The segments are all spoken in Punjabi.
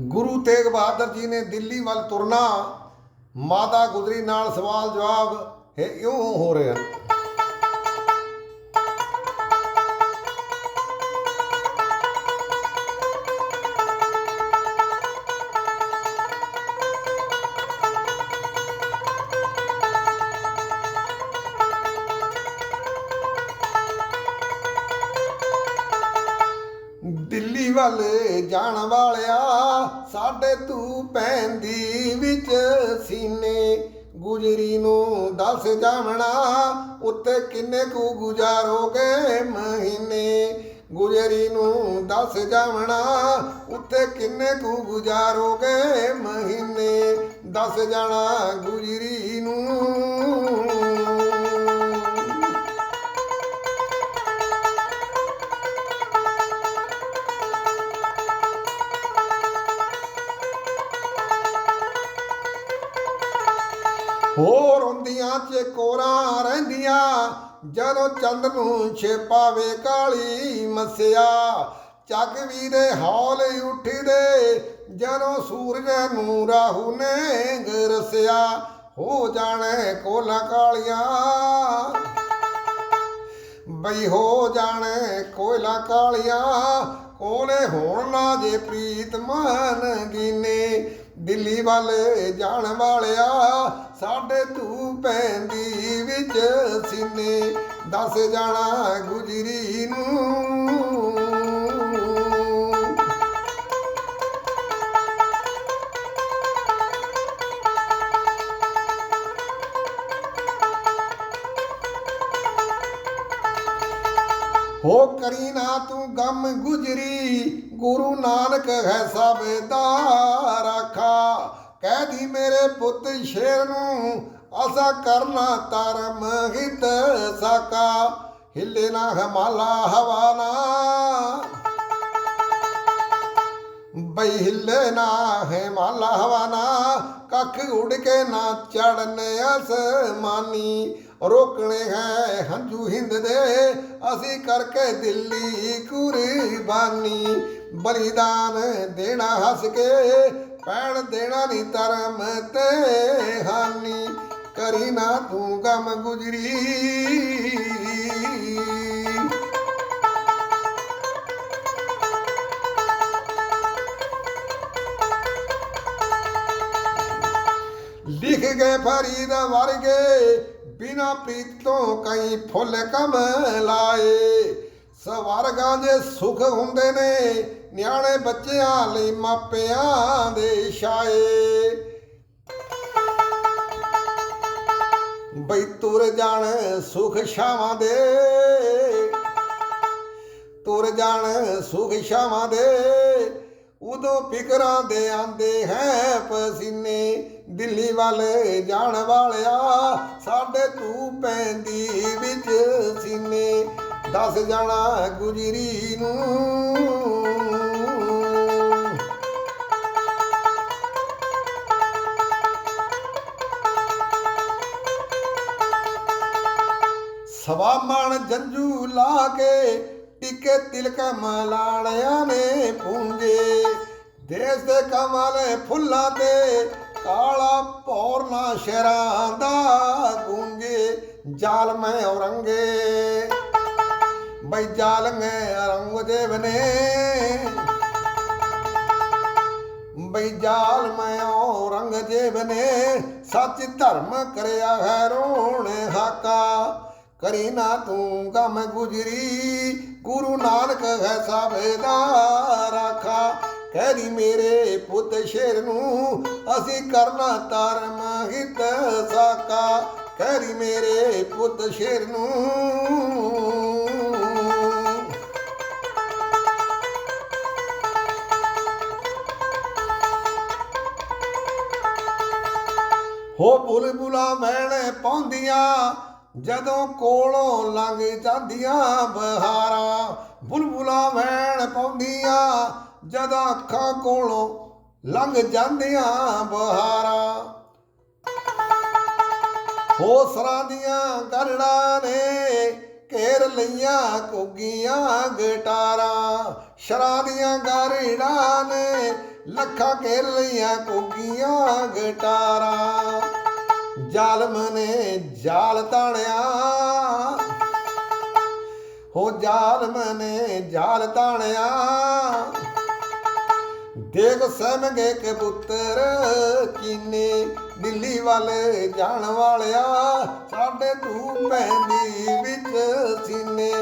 ਗੁਰੂ ਤੇਗ ਬਹਾਦਰ ਜੀ ਨੇ ਦਿੱਲੀ ਵੱਲ ਤੁਰਨਾ, ਮਾਤਾ ਗੁਜਰੀ ਨਾਲ ਸਵਾਲ ਜਵਾਬ ਇਹ ਇਉਂ ਹੋ ਰਿਹਾ ਵੱਲ ਜਾਣ ਵਾਲਿਆ, ਸਾਡੇ ਤੂੰ ਪੈਂਦੀ ਵਿੱਚ ਸੀਨੇ ਗੁਜਰੀ ਨੂੰ ਦੱਸ ਜਾਵਣਾ, ਉੱਤੇ ਕਿੰਨੇ ਕੁ ਗੁਜ਼ਾਰੋਗੇ ਮਹੀਨੇ? ਗੁਜਰੀ ਨੂੰ ਦੱਸ ਜਾਵਣਾ, ਉੱਤੇ ਕਿੰਨੇ ਕੁ ਗੁਜ਼ਾਰੋਗੇ ਮਹੀਨੇ? ਦੱਸ ਜਾਣਾ ਗੁਜਰੀ ਨੂੰ। ਹੋਰ ਹੁੰਦੀਆਂ ਚ ਕੋਰਾਂ ਰਹਿੰਦੀਆਂ। ਜਦੋਂ ਚੰਦ ਨੂੰ ਛੇਪਾਵੇ ਕਾਲੀ ਮਸਿਆ, ਚੱਕ ਵੀ ਦੇ ਹੌਲ ਉੱਠਦੇ। ਜਦੋਂ ਸੂਰਜ ਨੂੰ ਰਾਹੂ ਨੇ ਗਰਸਿਆ ਹੋ ਜਾਣੇ ਕੋਲਾ ਕਾਲੀਆਂ। ਬਈ ਹੋ ਜਾਣੇ ਕੋਇਲਾ ਕਾਲੀਆਂ, ਕੋਲੇ ਹੋਣ ਨਾ ਜੇ ਪ੍ਰੀਤ ਮਨ ਗੀਨੇ। ਦਿੱਲੀ ਵੱਲ ਜਾਣ ਵਾਲਿਆ, ਸਾਡੇ ਤੂੰ ਪੈਂਦੀ ਵਿੱਚ ਸੀਨੇ। ਦੱਸ ਜਾਣਾ ਗੁਜਰੀ ਨੂੰ। ਹੋ ਕਰੀ ਨਾ ਤੂੰ ਗਮ ਗੁਜਰੀ ਗੁਰੂ ਨਾਨਕ ਹੈ ਸਭ ਦਾ ਰਾਖਾ। ਕਹਿ ਦੀ ਮੇਰੇ ਪੁੱਤ ਸ਼ੇਰ ਨੂੰ, ਅਸਾ ਕਰਨਾ ਧਰਮ ਹਿਤ ਸਾਕਾ। ਹਿੱਲੇ ਨਾ ਹਮਾਲਾ ਹਵਾਨਾ ਬਈ ਹਿੱਲੇ ਨਾ ਹੈ ਮਾਲਾ ਹਵਾਨਾ, ਕੱਖ ਉੜ ਕੇ ਨਾ ਚੜਨ ਅਸਮਾਨੀ ਰੋਕਣੇ ਹੈ ਹੰਝੂ ਹਿੰਦ ਦੇ, ਅਸੀਂ ਕਰਕੇ ਦਿੱਲੀ ਕੁਰਬਾਨੀ। ਬਲੀਦਾਨ ਦੇਣਾ ਹੱਸ ਕੇ, ਪੈਣ ਦੇਣਾ ਨਹੀਂ ਧਰਮ ਤੇ ਹਾਨੀ। ਕਰੀ ਨਾ ਤੂੰ ਗਮ ਗੁਜਰੀ। ਗਏ ਫਰੀਦ ਵਰਗੇ, ਬਿਨਾ ਪ੍ਰੀਤ ਤੋਂ ਕਈ ਫੁੱਲ ਕਮ ਲਾਏ। ਸਵਰਗਾਂ ਦੇ ਸੁਖ ਹੁੰਦੇ ਨੇ, ਨਿਆਣੇ ਬੱਚਿਆਂ ਲਈ ਮਾਪਿਆਂ ਦੇ ਛਾਏ। ਬਈ ਤੁਰ ਜਾਣ ਸੁਖ ਛਾਵਾਂ ਦੇ, ਤੁਰ ਜਾਣ ਸੁਖ ਛਾਵਾਂ ਦੇ। ਉਦੋਂ ਫਿਕਰਾਂ ਦੇ ਆਂਦੇ ਹੈ ਪਸੀਨੇ, ਦਿੱਲੀ ਵੱਲ ਜਾਣ ਵਾਲਿਆ, ਸਾਡੇ ਤੂੰ ਪੈਂਦੀ ਵਿੱਚ ਸੀਨੇ। ਦੱਸ ਜਾਣਾ ਗੁਜਰੀ ਨੂੰ। ਸਵਾ ਮਣ ਜੰਜੂ ਲਾ ਕੇ, ਟਿੱਕੇ ਤਿਲਕ ਮਲਾਣਿਆਂ ਨੇ ਪੂੰਜੇ ਦੇਸ ਦੇ ਕਮਲ ਫੁੱਲਾਂ ਤੇ ਕਾਲਾ ਪੌਰਨਾ ਸ਼ਹਿਰਾਂ ਦਾ ਗੂੰਜੇ ਜਾਲ ਮੈਂ ਔਰੰਗੇ। ਬਈ ਜਾਲ ਮੈਂ ਔਰੰਗਜ਼ੇਬ ਨੇ। ਬਈ ਜਾਲ ਮੈਂ ਔਰੰਗਜ਼ੇਬ ਨੇ। ਸੱਚ ਧਰਮ ਕਰਿਆ ਹੈ ਰੋਣ ਹਾਕਾ। ਕਰੀ ਨਾ ਤੂੰ ਗਮ ਗੁਜਰੀ, ਗੁਰੂ ਨਾਨਕ ਹੈ ਸਭ ਦਾ ਰਾਖਾ। ਖੈਰੀ ਮੇਰੇ ਪੁੱਤ ਸ਼ੇਰ ਨੂੰ, ਅਸੀਂ ਕਰਨਾ ਧਰਮ ਹਿਤ ਸਾਕਾ। ਕਹਿਰੀ ਮੇਰੇ ਪੁੱਤ ਸ਼ੇਰ ਨੂੰ। ਹੋ ਬੁਲਬੁਲਾ ਮੈਣੇ ਪਾਉਂਦੀਆਂ, ਜਦੋਂ ਕੋਲੋਂ ਲੰਘ ਜਾਂਦੀਆਂ ਬਹਾਰਾਂ। ਬੁਲਬੁਲਾ ਮੈਣ ਪਾਉਂਦੀਆਂ ਜਦੋਂ ਅੱਖਾਂ ਕੋਲੋਂ ਲੰਘ ਜਾਂਦੀਆਂ ਬਹਾਰਾਂ। ਹੋਸਰਾਂ ਦੀਆਂ ਗਰੜਾਂ ਨੇ ਘੇਰ ਲਈਆਂ ਕੋਗੀਆਂ ਗਟਾਰਾਂ। ਸ਼ਰਾਂ ਦੀਆਂ ਗਾਰੜਾਂ ਨੇ ਲੱਖਾਂ ਘੇਰ ਲਈਆਂ ਕੋਗੀਆਂ ਗਟਾਰਾਂ। ਜ਼ਾਲਮ ਨੇ ਜਾਲ ਤਾਣਿਆ। ਹੋ ਜ਼ਾਲਮ ਨੇ ਜਾਲ ਤਾਣਿਆ। ਦੇਖ ਸਹਿਮਗੇ ਕਬੂਤਰ ਕੀਨੇ ਦਿੱਲੀ ਵੱਲ ਜਾਣ ਵਾਲਿਆ। ਸਾਡੇ ਤੂੰ ਪੈਂਦੀ ਵਿੱਚ ਸੀਨੇ,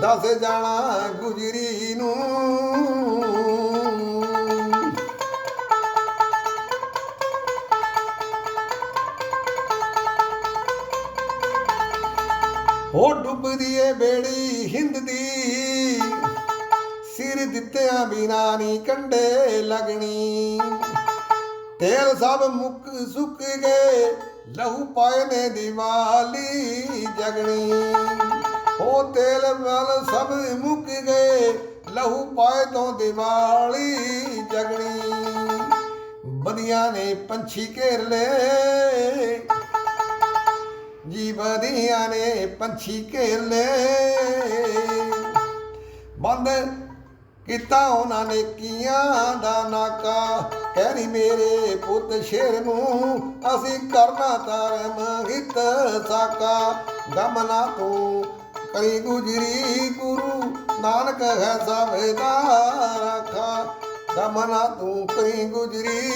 ਦੱਸ ਜਾਣਾ ਗੁਜਰੀ ਨੂੰ। ਹੋ ਡੁੱਬਦੀ ਏ ਬੇੜੀ ਹਿੰਦ ਦੀ। ਸਿਰ ਦਿੱਤਿਆਂ ਬਿਨਾ ਨੀ ਕੰਡੇ ਲਗਣੀ। ਤੇਲ ਸਭ ਮੁੱਕ ਸੁੱਕ ਗਏ, ਲਹੂ ਪਾਏ ਨੇ ਦੀਵਾਲੀ ਜਗਣੀ। ਹੋ ਤੇਲ ਵੱਲ ਸਭ ਮੁੱਕ ਗਏ, ਲਹੂ ਪਾਏ ਤੋਂ ਦੀਵਾਲੀ ਜਗਣੀ। ਬਦੀਆਂ ਨੇ ਪੰਛੀ ਘੇਰ ਲਏ ਜੀ ਬਦੀਆਂ ਨੇ ਪੰਛੀ ਘੇਰ ਲਏ। ਬੰਦ ਕੀਤਾ ਉਹਨਾਂ ਨੇ ਕੀਆਂ ਦਾ ਨਾਕਾ। ਕਹਿਰੀ ਮੇਰੇ ਪੁੱਤ ਸ਼ੇਰ ਨੂੰ ਅਸੀਂ ਕਰਨਾ ਧਰਮ ਹਿਤ ਸਾਕਾ। ਗਮਨਾ ਤੂੰ ਕਰੀ ਗੁਜਰੀ ਗੁਰੂ ਨਾਨਕ ਹੈ ਸਭ ਦਾ ਰਾਖਾ। ਗਮਨਾ ਤੂੰ ਕਰੀ ਗੁਜਰੀ